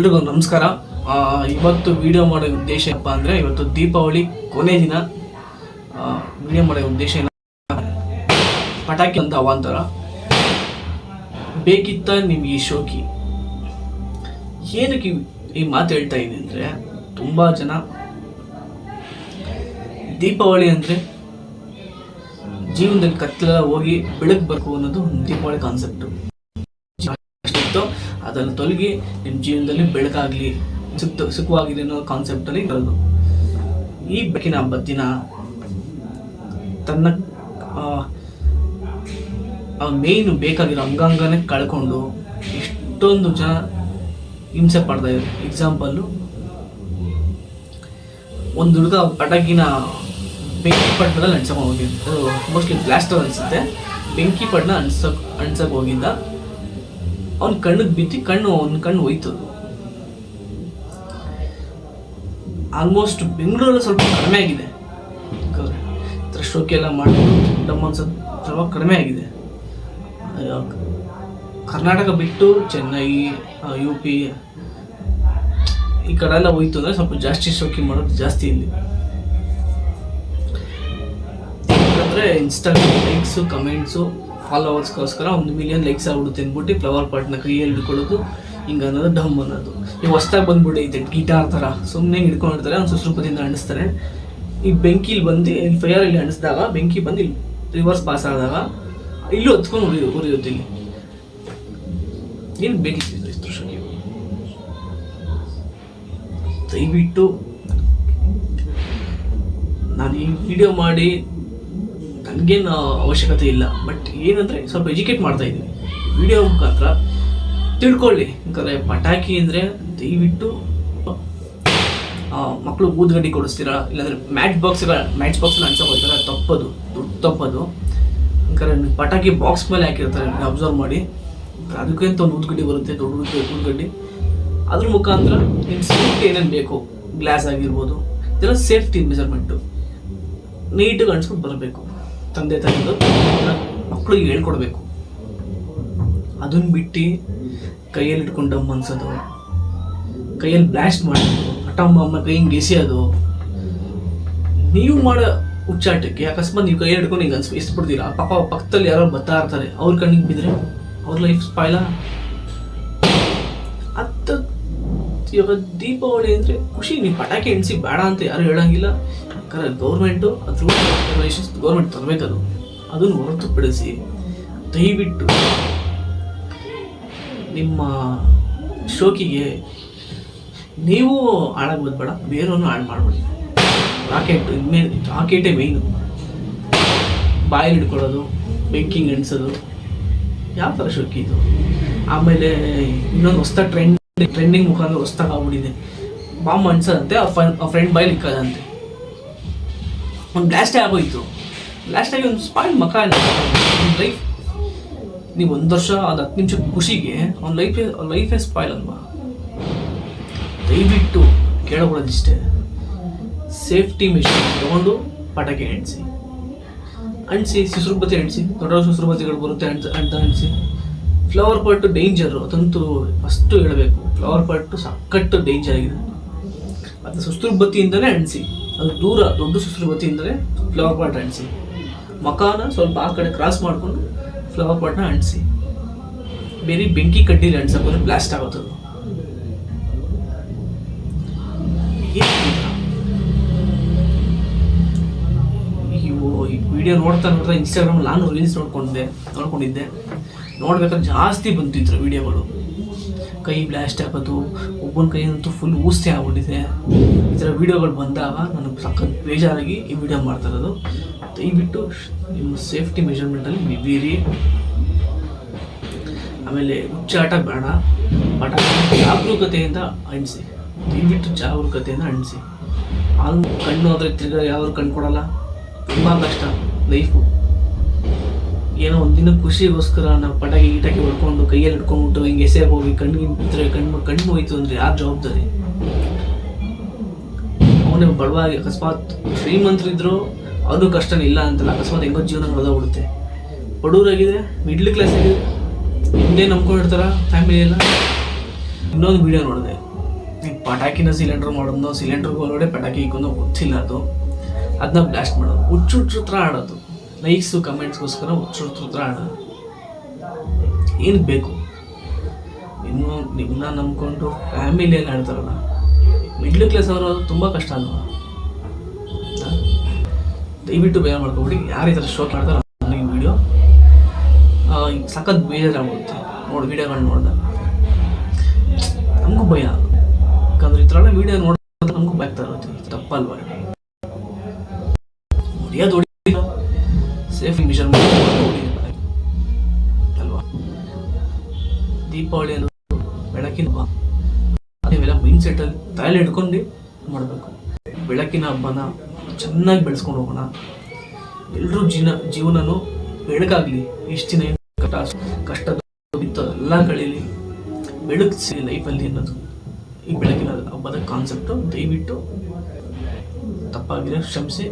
ಎಲ್ರಿಗೂ ನಮಸ್ಕಾರ. ಇವತ್ತು ವಿಡಿಯೋ ಮಾಡೋ ಉದ್ದೇಶ ಏನಪ್ಪ ಅಂದರೆ, ಇವತ್ತು ದೀಪಾವಳಿ ಕೊನೆ ದಿನ. ವಿಡಿಯೋ ಮಾಡೋ ಉದ್ದೇಶ ಏನ ಪಟಾಕಿ ಅಂತ ಅವಾಂತರ. ಬೇಕಿತ್ತ ನಿಮ್ಗೆ ಈ ಶೋಕಿ. ಏನಕ್ಕೆ ಈ- ಮಾತು ಹೇಳ್ತಾ ಇದ್ದೀನಿ ಅಂದರೆ, ತುಂಬ ಜನ ದೀಪಾವಳಿ ಅಂದರೆ ಜೀವನದಲ್ಲಿ ಕತ್ತಲೆಲ್ಲ ಹೋಗಿ ಬೆಳಕು ಬೇಕು ಅನ್ನೋದು ದೀಪಾವಳಿ ಕಾನ್ಸೆಪ್ಟು ಅಷ್ಟಿತ್ತು ಅದನ್ನು ತೊಲಗಿ ನಿಮ್ಮ ಜೀವನದಲ್ಲಿ ಬೆಳಕಾಗಲಿ, ಸುತ್ತ ಸುಖವಾಗಿದೆ ಅನ್ನೋ ಕಾನ್ಸೆಪ್ಟಲ್ಲಿ ಬರೋದು ಈ ಬೆಳಕಿನ ಹಬ್ಬದ ದಿನ ತನ್ನ ಮೇಯ್ನು ಬೇಕಾಗಿರೋ ಅಂಗಾಂಗನೇ ಕಳ್ಕೊಂಡು ಎಷ್ಟೊಂದು ಜನ ಹಿಂಸೆ ಪಡ್ತಾ ಇದ್ದಾರೆ ಎಕ್ಸಾಂಪಲ್ಲು ಒಂದು ಹುಡುಗ ಪಟಾಕಿನ ಬೆಂಕಿ ಪಟ್ಟದಲ್ಲಿ ಅನ್ಸಕ್ಕೆ ಹೋಗಿದ್ದು. ಮೋಸ್ಟ್ಲಿ ಬ್ಲಾಸ್ಟರ್ ಅನಿಸುತ್ತೆ. ಬೆಂಕಿ ಪಟ್ಟಣ ಅನ್ಸಕ್ ಅನ್ಸಕ್ಕೆ ಹೋಗಿದ್ದ. ಅವ್ನ ಕಣ್ಣಿಗೆ ಬಿದ್ದು ಕಣ್ಣು ಅವ್ನ ಕಣ್ಣು ಹೋಯ್ತು ಆಲ್ಮೋಸ್ಟ್ ಬೆಂಗಳೂರಲ್ಲಿ ಸ್ವಲ್ಪ ಕಡಿಮೆ ಆಗಿದೆ. ಯಾಕಂದ್ರೆ ಶೋಕಿ ಎಲ್ಲ ಮಾಡಿದ್ರು ನಮ್ಮ ಸ್ವಲ್ಪ ಕಡಿಮೆ ಆಗಿದೆ. ಕರ್ನಾಟಕ ಬಿಟ್ಟು ಚೆನ್ನೈ ಯು ಪಿ ಈ ಕಡೆ ಎಲ್ಲ ಹೋಯ್ತು ಅಂದರೆ ಸ್ವಲ್ಪ ಜಾಸ್ತಿ ಶೋಕಿ ಮಾಡೋದು ಜಾಸ್ತಿ ಇಲ್ಲಿ. ಯಾಕಂದರೆ ಇನ್ಸ್ಟಾಗ್ರಾಮ್ ಲೈಕ್ಸು ಕಮೆಂಟ್ಸು ಫಾಲೋವರ್ಸ್ಗೋಸ್ಕರ ಒಂದು ಮಿಲಿಯನ್ ಲೈಕ್ಸ್ ಆಗ್ಬಿಡುತ್ತೆ ಅಂದ್ಬಿಟ್ಟು ಫ್ಲವರ್ ಪಾಟ್ನ ಕೈಯಲ್ಲಿ ಹಿಡ್ಕೊಳ್ಳೋದು ಹಿಂಗೆ ಅನ್ನೋದು ಡಮ್ ಅನ್ನೋದು. ಈಗ ಹೊಸ್ದಾಗಿ ಬಂದ್ಬಿಟ್ಟೈತೆ ಗಿಟಾರ್ ಥರ. ಸುಮ್ಮನೆ ಹಿಡ್ಕೊಂಡಿರ್ತಾರೆ ಒಂದು ಸುಶ್ರುಪತಿಯಿಂದ ಅಂಡಿಸ್ತಾರೆ ಈ ಬೆಂಕಿಲಿ ಬಂದು ಇಲ್ಲಿ ಫೈರ್ ಇಲ್ಲಿ ಅಂಡಿಸಿದಾಗ ಬೆಂಕಿ ಬಂದು ಇಲ್ಲಿ ರಿವರ್ಸ್ ಪಾಸ್ ಆದಾಗ, ಇಲ್ಲೂ ಹೊತ್ಕೊಂಡು ಉರಿ ಉರಿಯುತ್ತೆ ಇಲ್ಲಿ. ಏನು ಬೇಕಿತ್ತು ದಯವಿಟ್ಟು ನಾನು ಈ ವಿಡಿಯೋ ಮಾಡಿ ನನಗೇನು ಅವಶ್ಯಕತೆ ಇಲ್ಲ. ಬಟ್ ಏನಂದರೆ ಸ್ವಲ್ಪ ಎಜುಕೇಟ್ ಮಾಡ್ತಾ ಇದ್ದೀನಿ. ವಿಡಿಯೋ ಮುಖಾಂತರ ತಿಳ್ಕೊಳ್ಳಿ. ಯಾಕಂದರೆ ಪಟಾಕಿ ಅಂದರೆ ದಯವಿಟ್ಟು ಮಕ್ಕಳು ಊದ್ಗಡ್ಡಿ ಕೊಡಿಸ್ತೀರಾ? ಇಲ್ಲಾಂದರೆ ಮ್ಯಾಚ್ ಬಾಕ್ಸ್ಗಳ ಮ್ಯಾಚ್ ಬಾಕ್ಸ್ನ ಅನ್ಸೋಕೆ ಹೋಗ್ತಾರೆ ಅದು ತಪ್ಪದು, ದುಡ್ಡು ತಪ್ಪದು. ಯಾಕಂದರೆ ಪಟಾಕಿ ಬಾಕ್ಸ್ ಮೇಲೆ ಹಾಕಿರ್ತಾರೆ ಅಬ್ಸರ್ವ್ ಮಾಡಿ. ಅದಕ್ಕೆ ಅಂತ ಒಂದು ಊದ್ಗಡ್ಡಿ ಬರುತ್ತೆ, ದೊಡ್ಡ ಊದ್ಗಡ್ಡಿ ಅದ್ರ ಮುಖಾಂತರ ನಿಮ್ಮ ಸೇಫ್ಟಿ ಏನೇನು ಬೇಕು ಗ್ಲಾಸ್ ಆಗಿರ್ಬೋದು, ಇದೆಲ್ಲ ಸೇಫ್ಟಿ ಮೆಜರ್ಮೆಂಟು ನೀಟಾಗಿ ಅನ್ಸ್ಕೊಂಡು ಬರಬೇಕು. ತಂದೆ ತಾಯಿಗಳು ಮಕ್ಕಳಿಗೆ ಹೇಳ್ಕೊಡ್ಬೇಕು. ಅದನ್ನ ಬಿಟ್ಟು ಕೈಯಲ್ಲಿ ಇಟ್ಕೊಂಡು ಡಮ್ ಅನ್ಸೋದು ಕೈಯಲ್ಲಿ ಬ್ಲಾಸ್ಟ್ ಮಾಡೋದು ಅಟಮ್ಮ ಅಮ್ಮ ಕೈ ಹಿಂಗೆ ಎಸೆಯೋದು. ನೀವು ಮಾಡೋ ಹುಚ್ಚಾಟಕ್ಕೆ ಅಕಸ್ಮಾತ್ ನೀವು ಕೈ ಹಿಡ್ಕೊಂಡು ಹಿಂಗೆ ಅನ್ಸಿ, ಎಸ್ಬಿಡ್ತೀರಾ? ಪಾಪ ಪಕ್ಕದಲ್ಲಿ ಯಾರೋ ಬರ್ತಾ ಇರ್ತಾರೆ, ಅವ್ರ ಕಣ್ಣಿಗೆ ಬಿದ್ದರೆ ಅವ್ರ ಲೈಫ್ ಸ್ಪಾಯ್ಲ ಅತ್ತ ಇವಾಗ ದೀಪಾವಳಿ ಅಂದರೆ ಖುಷಿ, ನೀವು ಪಟಾಕಿ ಎಣಿಸಿ ಬೇಡ ಅಂತ ಯಾರು ಹೇಳಂಗಿಲ್ಲ. ಯಾಕಂದ್ರೆ ಗೌರ್ಮೆಂಟು ಅದ್ರ ಗೌರ್ಮೆಂಟ್ ತರಬೇಕದು ಅದನ್ನು ಹೊರತುಪಡಿಸಿ ದಯವಿಟ್ಟು ನಿಮ್ಮ ಶೋಕಿಗೆ ನೀವು ಹಾಳಾಗ್ಬೋದು ಬೇಡ ಬೇರೆಯವ್ರನ್ನ ಹಾಳು ಮಾಡಬೇಡಿ. ರಾಕೆಟ್ ಇನ್ಮೇಲೆ ರಾಕೆಟೇ ಮೇಯ್ನು ಬಾಯಲ್ಲಿ ಹಿಡ್ಕೊಳ್ಳೋದು, ಬೆಂಕಿಂಗ್ ಎಣಿಸೋದು ಯಾವ ಥರ ಶೋಕಿ ಇದು? ಆಮೇಲೆ ಇನ್ನೊಂದು ಹೊಸ ಟ್ರೆಂಡ್ ಟ್ರೆಂಡಿಂಗ್ ಮುಖಾಂತರ ಹೊಸ್ದಾಗಿ ಆಗ್ಬಿಟ್ಟಿದೆ. ಬಾಂಬ್ ಅನ್ಸದಂತೆ ಆ ಫ್ರೆಂಡ್ ಬಾಯಲ್ಲಿ ಇಕ್ಕದಂತೆ ಒಂದು ಬ್ಲಾಸ್ಟೇ ಆಗೋಯ್ತು ಬ್ಲಾಸ್ಟ್ ಆಗಿ ಒಂದು ಸ್ಪಾಯ್ಲ್ ಮಕ ಲೈಫ್ ನೀವು ಒಂದು ವರ್ಷ ಅದು ಹತ್ತು ನಿಮಿಷ ಖುಷಿಗೆ ಅವ್ನ ಲೈಫ್ ಲೈಫೇ ಸ್ಪಾಯ್ಲ್ ಅಲ್ವಾ? ದಯವಿಟ್ಟು ಕೇಳಕೊಳ್ಳೋದಿಷ್ಟೇ. ಸೇಫ್ಟಿ ಮೆಷಿನ್ ತಗೊಂಡು ಪಟಾಕಿ ಎಣಿಸಿ. ಅಂಟಿಸಿ ಸುಸ್ರುಬತ್ತಿ ಎಣಿಸಿ. ದೊಡ್ಡ ಸುಸ್ರುಬತ್ತಿಗಳು ಬರುತ್ತೆ ಅಂತ ಅಂತ ಅಣಿಸಿ ಫ್ಲವರ್ ಪಾಟ್ ಡೇಂಜರು ಅದಂತೂ ಫಸ್ಟು ಹೇಳಬೇಕು. ಫ್ಲವರ್ ಪಾಟು ಸಕ್ಕಟ್ಟು ಡೇಂಜರ್ ಆಗಿದೆ. ಅದು ಸುಸ್ರುಬತ್ತಿಯಿಂದನೇ ಅಂಟಿಸಿ ಅದು ದೂರ, ದೊಡ್ಡ ಸುಸ್ರುಬತ್ತಿಯಿಂದಲೇ ಫ್ಲವರ್ ಪಾಟ್ ಅಂಟಿಸಿ. ಮಕಾನ ಸ್ವಲ್ಪ ಆ ಕಡೆ ಕ್ರಾಸ್ ಮಾಡಿಕೊಂಡು ಫ್ಲವರ್ ಪಾಟ್ನ ಅಂಟಿಸಿ. ಬೇರೆ ಬೆಂಕಿ ಕಡ್ಡಿಲಿ ಅಂಟ್ಸಕ್ಕೆ ಬ್ಲಾಸ್ಟ್ ಆಗುತ್ತದು. ಈ ವಿಡಿಯೋ ನೋಡ್ತಾ ನೋಡ್ತಾ ಇನ್ಸ್ಟಾಗ್ರಾಮ್ ನಾನು ರೀಲ್ಸ್ ನೋಡ್ಕೊಂಡೆ, ನೋಡ್ಕೊಂಡಿದ್ದೆ. ನೋಡ್ಬೇಕಾದ್ರೆ ಜಾಸ್ತಿ ಬಂತಿದ್ರು ವಿಡಿಯೋಗಳು ಕೈ ಬ್ಲಾಸ್ಟ್ ಆಗೋದು, ಒಬ್ಬನ ಕೈಯಂತೂ ಫುಲ್ ಊಸ್ತಿ ಆಗ್ಬಿಟ್ಟಿದೆ. ಈ ಥರ ವಿಡಿಯೋಗಳು ಬಂದಾಗ ನನಗೆ ಸಖತ್ ಬೇಜಾರಾಗಿ ಈ ವಿಡಿಯೋ ಮಾಡ್ತಾ ಇರೋದು. ದಯವಿಟ್ಟು ನಿಮ್ಮ ಸೇಫ್ಟಿ ಮೆಷರ್ಮೆಂಟಲ್ಲಿ ಬಿದ್ದೀರಿ ಆಮೇಲೆ ಹುಚ್ಚಾಟ ಬೇಡ. ಬಟ್ ಜಾಗರೂಕತೆಯಿಂದ ಅಣಿಸಿ ದಯವಿಟ್ಟು ಜಾಗರೂಕತೆಯಿಂದ ಅಣಿಸಿ ಆಲ್ ಕಣ್ಣು ಹೋದ್ರೆ ತಿರ್ಗಾ ಯಾವ್ದು ಕಣ್ಣು ಕೊಡಲ್ಲ. ತುಂಬ ಕಷ್ಟ. ಲೈಫು ಏನೋ ಒಂದಿನ ಖುಷಿಗೋಸ್ಕರ ನಾವು ಪಟಾಕಿ ಗಿಟಾಕಿ ಹೊಡ್ಕೊಂಡು ಕೈಯಲ್ಲಿ ಹಿಡ್ಕೊಂಡ್ಬಿಟ್ಟು ಹಿಂಗೆ ಎಸೆ ಹೋಗಿ ಕಣ್ಣಿಗೆ ಬಿದ್ದರೆ ಕಣ್ಣು ಕಣ್ಣು ಹೋಯ್ತು ಅಂದರೆ ಯಾರು ಜವಾಬ್ದಾರಿ? ಅವನೇ ಬಡವಾಗಿ ಅಕಸ್ಮಾತ್ ಶ್ರೀಮಂತರಿದ್ರು ಅದು ಕಷ್ಟ ಇಲ್ಲ ಅಂತಲ್ಲ, ಅಕಸ್ಮಾತ್ ಹೆಂಗೋ ಜೀವನ ಹೊದೋಗ್ಬಿಡುತ್ತೆ ಬಡವರಾಗಿದೆ ಮಿಡ್ಲ್ ಕ್ಲಾಸ್ ಆಗಿದೆ ಹಿಂದೆ ನಂಬ್ಕೊಂಡಿರ್ತಾರ ಫ್ಯಾಮಿಲಿ ಎಲ್ಲ. ಇನ್ನೊಂದು ವಿಡಿಯೋ ನೋಡಿದೆ. ಪಟಾಕಿನ ಸಿಲಿಂಡರ್ ಮಾಡೋದು ಸಿಲಿಂಡರ್ ಒಳಗಡೆ ಪಟಾಕಿ ಇಕ್ಕೊಂಡು ಗೊತ್ತಿಲ್ಲ ಅದು. ಅದನ್ನ ಬ್ಲಾಸ್ಟ್ ಮಾಡೋದು. ಹುಚ್ಚು ಹುಚ್ಚು ಹತ್ರ ಆಡೋದು. ಲೈಕ್ಸು ಕಮೆಂಟ್ಸ್ಗೋಸ್ಕರ ಹುಚ್ಚು ಏನು ಬೇಕು? ಇನ್ನು ನಿಮ್ಮನ್ನ ನಂಬ್ಕೊಂಡು ಫ್ಯಾಮಿಲಿಯಲ್ಲಿ ಆಡ್ತಾರಲ್ಲ ಮಿಡ್ಲ್ ಕ್ಲಾಸ್ ಅವರು ತುಂಬ ಕಷ್ಟ ಅಲ್ವಾ? ದಯವಿಟ್ಟು ಬೇಗ ಮಾಡ್ಕೊಬಿಡಿ. ಯಾರು ಈ ಥರ ಶೋಕ್ ಮಾಡ್ತಾರೋ ಈ ವಿಡಿಯೋ ಸಖತ್ ಬೇಜಾರಾಗುತ್ತೆ ನೋಡಿ ವೀಡಿಯೋಗಳನ್ನ ನೋಡಿದಾಗ ನಮಗೂ ಭಯ. ಯಾಕಂದ್ರೆ ಈ ಥರ ವೀಡಿಯೋ ನೋಡಿದ್ರೆ ನಮಗೂ ಬ್ಯಾಗ್ತಾ ಇರುತ್ತೆ. ತಪ್ಪಲ್ವಾ? ಹೊಡಿಲ್ಲ ಸೇಫ್ ಮಿಷನ್ ಅಲ್ವಾ? ದೀಪಾವಳಿ ಅನ್ನೋದು ಬೆಳಕಿನ ಹಬ್ಬ. ನೀವೆಲ್ಲ ಮೈಂಡ್ ಸೆಟ್ಟಲ್ಲಿ ತಲೆಯಲ್ಲಿ ಹಿಡ್ಕೊಂಡು ಮಾಡಬೇಕು. ಬೆಳಕಿನ ಹಬ್ಬನ ಚೆನ್ನಾಗಿ ಬೆಳೆಸ್ಕೊಂಡು ಹೋಗೋಣ. ಎಲ್ಲರೂ ಜೀವನ ಜೀವನನೂ ಬೆಳಕಾಗಲಿ. ಎಷ್ಟು ದಿನ ಕಷ್ಟ ಇತ್ತು ಎಲ್ಲ ಕಳೀಲಿ ಬೆಳಕಿಸಿ ಲೈಫಲ್ಲಿ ಅನ್ನೋದು. ಈ ಬೆಳಕಿನ ಹಬ್ಬದ ಕಾನ್ಸೆಪ್ಟು ದಯವಿಟ್ಟು ತಪ್ಪಾಗಿರೋ, ಕ್ಷಮಿಸಿ.